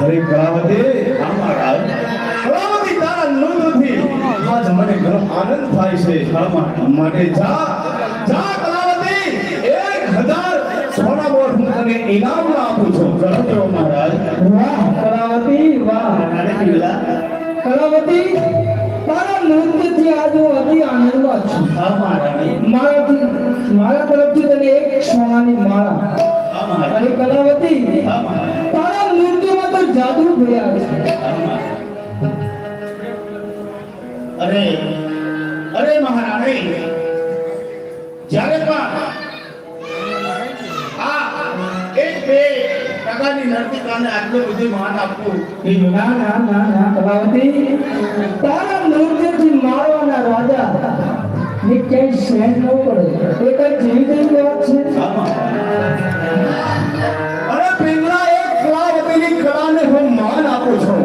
કળાવતી હા મહારાજ કળાવતી તારા નૂરથી આજ મને ઘણો આનંદ થાય છે. માટે જા જા કલાવતી એક હજાર સોના બોટ હું તને ઇનામ આપું છું. જણાવો મહારાજ. વાહ કલાવતી વાહ. કલાવતી તારા નૃત્યથી આજ હું અતિ આનંદમાં છું. મારાથી મારા તરફથી તને એક સોનાની માળા. અને કલાવતી તારા નૃત્યમાં તો જાદુ ભર્યા છે. અરે અરે મહારાણી જ્યારે પણ આ એક બે ટકાની નર્તિકાને આટલું બધું માન આપવું એ ના ના ના ના કલાવતી તારા નૃત્યથી મારવાના રાજા ને ક્યાંય સહેન ન પડે. એ કઈ જેવી વાત છે? આપું છું.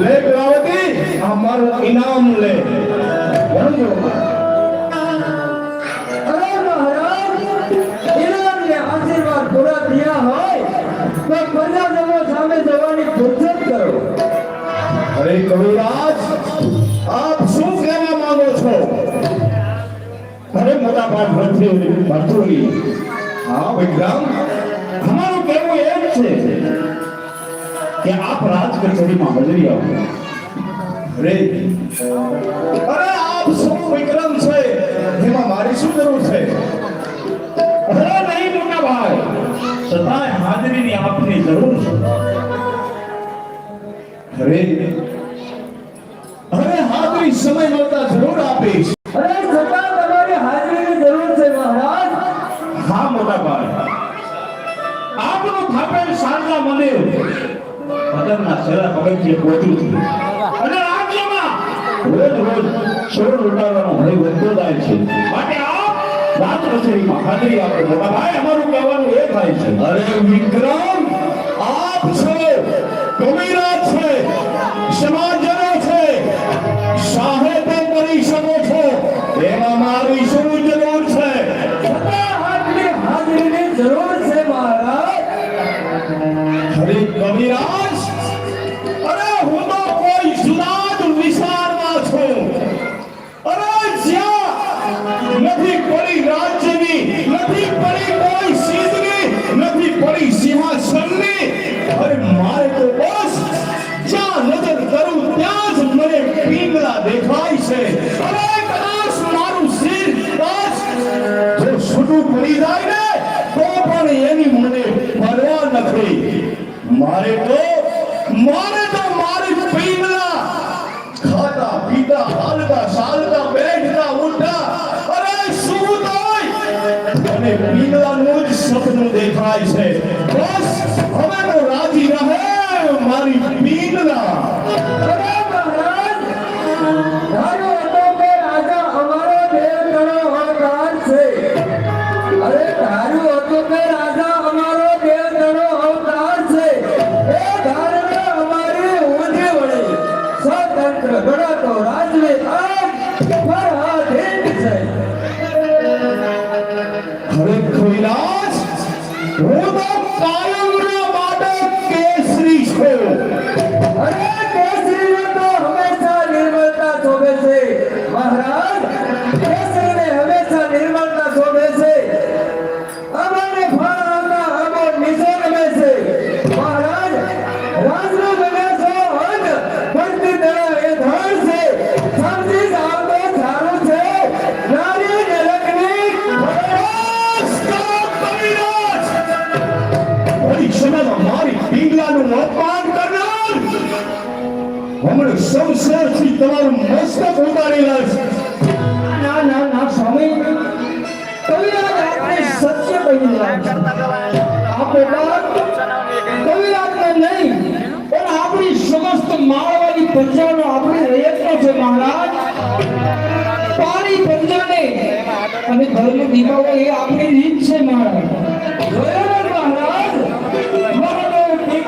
લે કલાવતી આ મારું ઇનામ લે. સમજો અરે મહારાજ, ઇનામને આશીર્વાદ પૂરા થયા હોય, તો પ્રજાજનો શું કહેવા માંગો છો? અરે મોટા ભાઈ ભરતી ભરતુરી હા વિક્રમ કે આપ રાજ કચેરીમાં હાજરી આપો. રે અરે આપ શું વિક્રમ છે. એમાં મારી શું જરૂર છે? અરે નહીં મોટા ભાઈ. સદાય હાજરીની આપની જરૂર છે. અરે. અરે હાજરી સમય મળતા જરૂર આપીશ. અરે તમારી હાજરીની જરૂર છે મહારાજ. હા મોટા ભાઈ. આપનું થાપેલ શારદા મંદિર પદરના છેલ્લા પગથિયે પહોંચ્યું છે અને રાજ્યમાં રોજ રોજ ચોર લૂંટાવાનો ભય વધતો જાય છે. માટે આપ રાત રસોઈમાં હાજરી આપો મોટા ભાઈ અમારું કહેવાનું એ થાય છે અરે વિક્રમ આપ છો કવિરાજ છે સમાજનો છે સાહેબ શકો છો એમાં મારી શું જરૂર છે. પડી જાય ને તો પણ એની મને પરવા નથી. મારે તો મારે તો મારી પીંગલા ખાતા પીતા, હાલતા, ચાલતા, બેઠતા, ઉઠતા. અરે, શું થાય અને પીંગલાનું જ સપનું દેખાય છે. બસ. llorando, hazlo. મારી અપમાન કરનાર. હમણાં સરથી તમારું મસ્તક ઉતારેલા છે. ના ના ના, સ્વામી. કવિરાજ આપણે સત્ય કહી રહ્યા આપે વાત કવિરાજને નહીં, પણ આપણી સમસ્ત માળવાની પ્રજાનો આપણે પ્રયત્ન છે, મહારાજ. પાણી પ્રજાને અને ધર્મ દીપાવો એ આપણી રીત છે, મહારાજ.